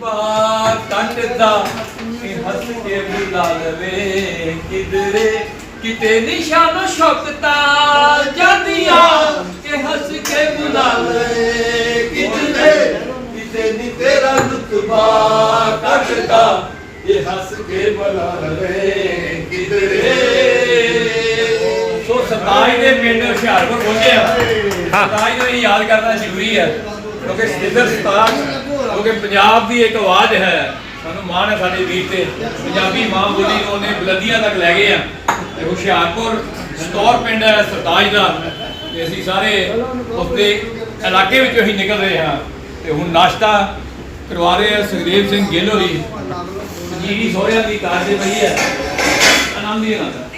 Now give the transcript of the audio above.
ਤੱਕਦਾ ਕਿ ਹੱਸ ਕੇ ਬੁਲਾ ਲਵੇ ਕਿਧਰੇ ਕਿਤੇ ਨਿਸ਼ਾਨ ਸ਼ੌਕਤਾ ਜਾਂਦੀਆਂ। ਕਿ ਹੱਸ ਕੇ ਬੁਲਾ ਲਵੇ ਕਿਧਰੇ ਕਿਤੇ ਨੀ ਤੇਰਾ ਰੁਤਬਾ ਕੱਟਦਾ ਇਹ ਹੱਸ ਕੇ ਬੁਲਾ ਲਵੇ ਕਿਧਰੇ। ਸੋ ਸਤਾਈ ਦੇ ਪਿੰਡ ਹੁਸ਼ਿਆਰਪੁਰ ਪਹੁੰਚੇ ਆ। ਸਤਾਈ ਨੂੰ ਯਾਦ ਕਰਨਾ ਜ਼ਰੂਰੀ ਹੈ ਕਿਉਂਕਿ ਸਤਿੰਦਰ ਸਤਾਜ ਕਿਉਂਕਿ ਪੰਜਾਬ ਦੀ ਇੱਕ ਆਵਾਜ਼ ਹੈ, ਸਾਨੂੰ ਮਾਣ ਹੈ ਸਾਡੇ ਵੀਰ ਤੇ। ਪੰਜਾਬੀ ਮਾਂ ਬੋਲੀ ਨੂੰ ਉਹਨੇ ਬੁਲੰਦੀਆਂ ਤੱਕ ਲੈ ਗਏ ਆ। ਤੇ ਹੁਸ਼ਿਆਰਪੁਰ ਸਤੌਰ ਪਿੰਡ ਹੈ ਸਰਤਾਜ ਦਾ। ਤੇ ਅਸੀਂ ਸਾਰੇ ਉਸਦੇ ਇਲਾਕੇ ਵਿੱਚੋਂ ਹੀ ਨਿਕਲ ਰਹੇ ਹਾਂ। ਤੇ ਹੁਣ ਨਾਸ਼ਤਾ ਕਰਵਾ ਰਹੇ ਆ ਸੁਖਦੇਵ ਸਿੰਘ ਗਿੱਲ ਹੋਰੀ। ਜੀ ਸੋਹਰਿਆਂ ਦੀ ਕਾਰਜ ਪਈ ਹੈ। ਆਨੰਦ ਹੀ ਆਨੰਦ। ਹੈ।